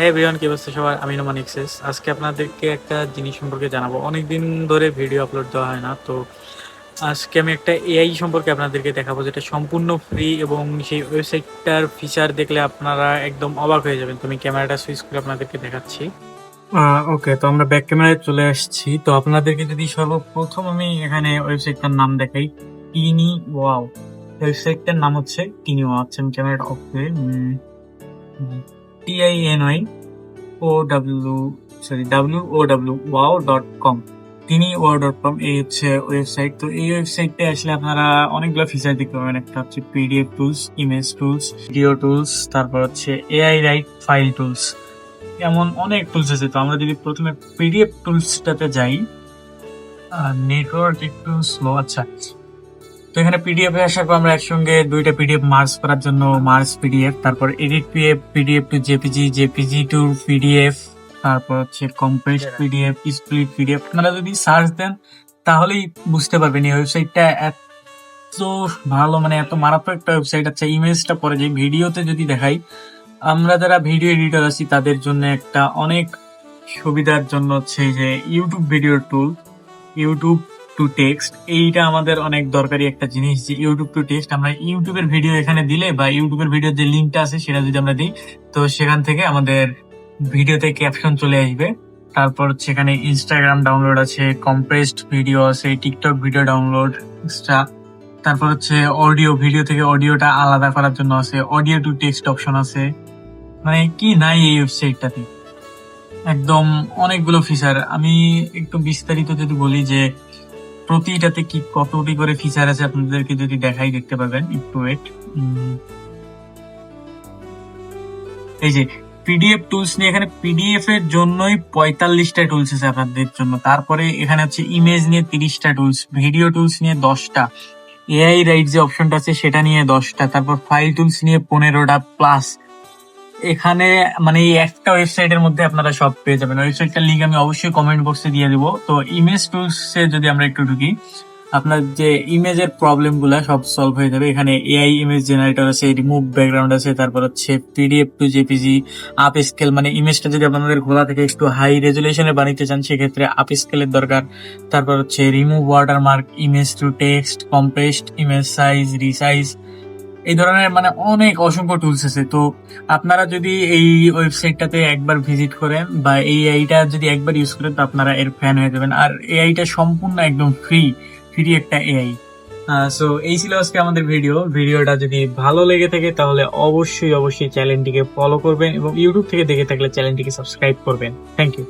হ্যাঁ বিরন কি অবস্থা সবার? আমি নোমান এক্সেস। আজকে আপনাদেরকে একটা জিনিস সম্পর্কে জানাব। অনেকদিন ধরে ভিডিও আপলোড দেওয়া হয় না, তো আজকে আমি একটা এআই সম্পর্কে আপনাদেরকে দেখাবো, যেটা সম্পূর্ণ ফ্রি এবং সেই ওয়েবসাইটটার ফিচার দেখলে আপনারা একদম অবাক হয়ে যাবেন। তুমি ক্যামেরাটা সুইচ করে আপনাদেরকে দেখাচ্ছি। ওকে তো আমরা ব্যাক ক্যামেরায় চলে আসছি। তো আপনাদেরকে যদি সর্বপ্রথম আমি এখানে ওয়েবসাইটটার নাম দেখাই টিনি ওয়াও ওয়েবসাইটটার নাম হচ্ছে টিনি ওয়াও আচ্ছা আমি ক্যামেরাটা অফ করে T I N Y O W sorry W O W wow dot com tiny wow dot কম এই হচ্ছে ওয়েবসাইট তো এই ওয়েবসাইটে আসলে আপনারা অনেকগুলো ফিচার দেখতে পাবেন। একটা হচ্ছে PDF tools image tools video tools তারপর হচ্ছে এআই রাইট ফাইল টুলস এমন অনেক টুলস আছে। তো আমরা যদি প্রথমে পিডিএফ টুলসটাতে যাই নেটওয়ার্ক একটু স্লো আচ্ছা। তো এখানে পিডিএফ এ আসার পর আমরা একসঙ্গে দুইটা পিডিএফ মার্জ করার জন্য মার্জ পিডিএফ তারপর edit PF PDF to JPG JPG to PDF তারপর হচ্ছে কম্প্রেস পিডিএফ স্প্লিট পিডিএফ আপনারা যদি সার্চ দেন তাহলেই বুঝতে পারবেন এই ওয়েবসাইটটা এত ভালো মানে এত মারাত্মক একটা ওয়েবসাইট আচ্ছা ইমেজটা পরে যে ভিডিওতে যদি দেখাই আমরা যারা ভিডিও এডিটর আছি তাদের জন্য একটা অনেক সুবিধার জন্য হচ্ছে যে YouTube video tool YouTube to text এইটা আমাদের অনেক দরকারি একটা জিনিস যে ইউটিউব টু টেক্সট আমরা ইউটিউবের ভিডিও এখানে দিলে বা ইউটিউবের ভিডিওর যে লিঙ্কটা আছে সেটা যদি আমরা দিই, তো সেখান থেকে আমাদের ভিডিওতে ক্যাপশন চলে আসবে। তারপর এখানে ইনস্টাগ্রাম ডাউনলোড আছে কম্প্রেসড ভিডিও আছে টিকটক ভিডিও ডাউনলোড এক্সট্রা তারপর হচ্ছে অডিও ভিডিও থেকে অডিওটা আলাদা করার জন্য আছে অডিও টু টেক্সট অপশন আছে। মানে কি নাই এই ওয়েবসাইটটাতে একদম অনেকগুলো ফিচার আমি একটু বিস্তারিত যদি বলি যে প্রতিটাতে কি কতটি করে ফিচার আছে আপনাদেরকে যদি দেখাই দেখতে পাবেন, একটু ওয়েট এই যে পিডিএফ টুলস নিয়ে, এখানে পিডিএফ এর জন্যই পঁয়তাল্লিশটা টুলস আছে আপনাদের জন্য। তারপরে এখানে হচ্ছে ইমেজ নিয়ে তিরিশটা টুলস ভিডিও টুলস নিয়ে দশটা এআই রাইট যে অপশনটা আছে সেটা নিয়ে দশটা, তারপর ফাইল টুলস নিয়ে পনেরোটা প্লাস এখানে মানে এই একটা ওয়েবসাইটের মধ্যে আপনারা সব পেয়ে যাবেন। ওয়েবসাইটটার লিঙ্ক আমি অবশ্যই কমেন্ট বক্সে দিয়ে দিব। তো ইমেজ টুলস যদি আমরা একটু ঢুকি, আপনার যে ইমেজের প্রবলেমগুলা সব সলভ হয়ে যাবে। এখানে এআই ইমেজ জেনারেটর আছে রিমুভ ব্যাকগ্রাউন্ড আছে, তারপর হচ্ছে PDF to JPG upscale মানে ইমেজটা যদি আপনাদের ঘোলা থেকে, একটু হাই রেজুলেশনে বানাইতে চান, সেক্ষেত্রে আপ স্কেলের দরকার। তারপর হচ্ছে remove watermark image to text compressed image size resize এই ধরনের মানে অনেক অসংখ্য টুলস আছে। তো আপনারা যদি এই ওয়েবসাইটটাতে একবার ভিজিট করেন বা এই আইটা যদি একবার ইউজ করেন, তো আপনারা এর ফ্যান হয়ে যাবেন। আর এআইটা সম্পূর্ণ একদম ফ্রি ফ্রি একটা এআই সো এই ছিল আজকে আমাদের ভিডিও ভিডিওটা যদি ভালো লেগে থাকে, তাহলে অবশ্যই অবশ্যই চ্যানেলটিকে ফলো করবেন এবং ইউটিউব থেকে দেখে থাকলে চ্যানেলটিকে সাবস্ক্রাইব করবেন। Thank you